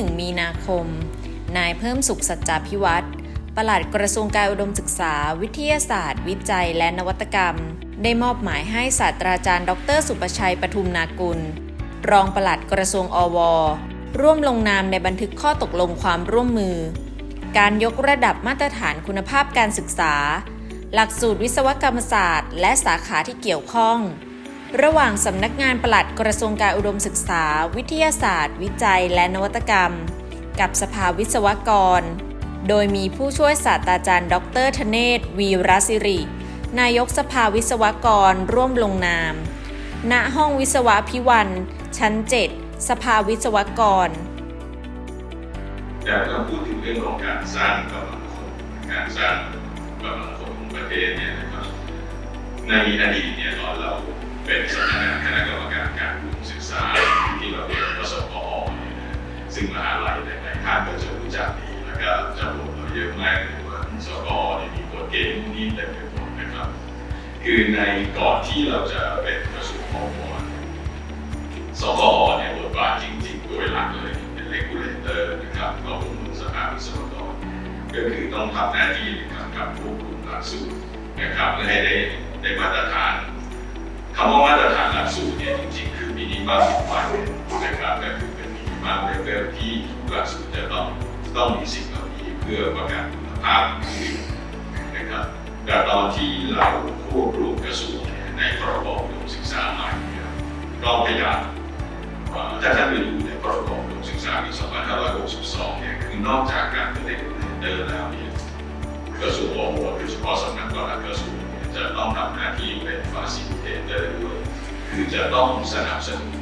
1มีนาคม นายเพิ่มสุขสัจจาพิวัตรปลัดกระทรวงการอุดมศึกษา วิทยาศาสตร์ วิจัย และนวัตกรรม ได้มอบหมายให้ศาสตราจารย์ ดร สุประชัยปทุมนากุล รองปลัดกระทรวงอว ร่วมลงนามในบันทึกข้อตกลงความร่วมมือ การยกระดับมาตรฐานคุณภาพการศึกษา หลักสูตรวิศวกรรมศาสตร์ และสาขาที่เกี่ยวข้อง ระหว่างสำนักงานปลัดกระทรวงการอุดมศึกษา วิทยาศาสตร์ วิจัย และนวัตกรรม กับสภาวิศวกร โดยมีผู้ช่วยศาสตราจารย์ ดรธเนศวีรศิริ นายกสภาวิศวกรร่วมลงนาม ณห้องวิศวะพิวัน ชั้น 7 สภาวิศวกรแต่เราพูดถึงเรื่องของการสร้างกำลังคนการสร้างกำลังคนของประเทศเนี่ยนะครับในอดีตเนี่ยตอนเรา เป็นสำนักงานคณะกรรมการการอุดมศึกษาที่เราเรียกว่าสพอเนี่ยนะซึ่งมหาลัยหลายๆท่านก็จะรู้จักดีแล้วก็จะบอกเราเยอะมากเลยว่าสพเนี่ยมีกฎเกณฑ์นี่เต็มไปหมดนะครับ คือในก่อนที่เราจะเป็นกระทรวงอวสพอเนี่ยบทบาทจริงๆโดยหลักเลยเป็นเลกูเลเตอร์นะครับก็เป็นสภาวิศวกรก็คือต้องทำหน้าที่ในการกับควบคุมหลักสูตรนะครับเพื่อให้ได้ได้มาตรฐาน คำว่ามาตรฐานหลักสูตรเนี่ยจริงๆคือมินิมัมไฟนะครับก็คือเป็นมินิมัมเลเวลที่หลักสูตรจะต้องต้องมีสิ่งเหล่านี้เพื่อประกันคุณภาพที่ดีนะครับแต่ตอนที่เราควบรวมกระทรวงในพรบอุดมศึกษาใหม่เนี่ยก็พยายามถ้าท่านไปดูในพรบอุดมศึกษาปี 2562 เนี่ยคือนอกจากการเป็นเลกูเลเตอร์แล้วเนี่ยกระทรวง จะต้องสนับสนุน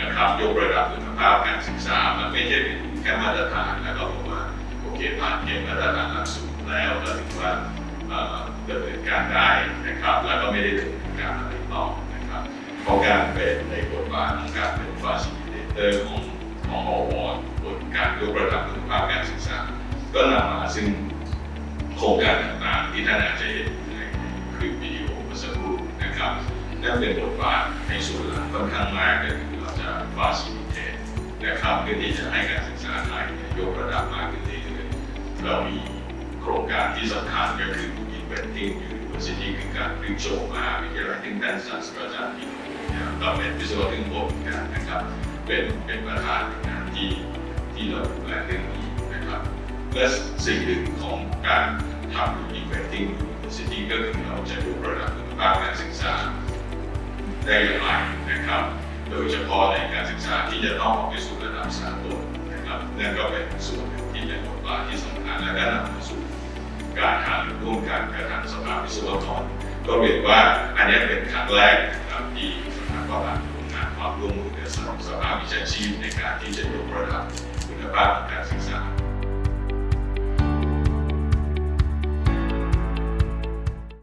นะครับยกระดับคุณภาพการศึกษา มันไม่ใช่เป็นแค่มาตรฐานแล้วก็บอกว่าโอเคผ่านเกณฑ์มาตรฐานหลักสูตรแล้วก็ถือว่าเอ่อดำเนินการได้นะครับ แล้วก็ไม่ได้ดำเนินการอะไรต่อนะครับเพราะการเป็นในบทบาทของการเป็นฟาซิลิเตอร์ของของอวบนการยกระดับคุณภาพการศึกษา ก็นำมาซึ่งโครงการต่างๆที่ท่านอาจจะเห็น นั่นเป็นบทบาทในส่วนหลังค่อนข้างมากก็คือเราจะฟาซิลิเตนะครับเพื่อที่จะให้การศึกษาไทยยยกระดับมากขึ้นเรื่อยๆเรามีโครงการที่สำคัญก็คือ Inventing University คือการพลิกโฉมมหาวิทยาลัยที่ด้านศาสตราจารย์ที่นะครับก็เป็นวิศวกรรมเหมือนกันนะครับ เป็นเป็นประธานในงานที่ที่เราดูแลเรื่องนี้นะครับและสิ่งหนึ่งของการทำ Inventing University ก็คือเราจะยกระดับคุณภาพการศึกษา ได้อย่างไรนะครับ โดยเฉพาะในการศึกษาที่จะต้องออกไปสู่ระดับสากลนะครับนั่นก็เป็นส่วนหนึ่งที่เป็นบทบาทที่สำคัญและก็นำมาสู่การหารือร่วมกันกับทางสภาวิศวกรก็เรียนว่าอันนี้เป็นครั้งแรกนะครับที่สำนักานร่วมงานความร่วมมือกับสภาวิชาชีพในการที่จะยกระดับคุณภาพ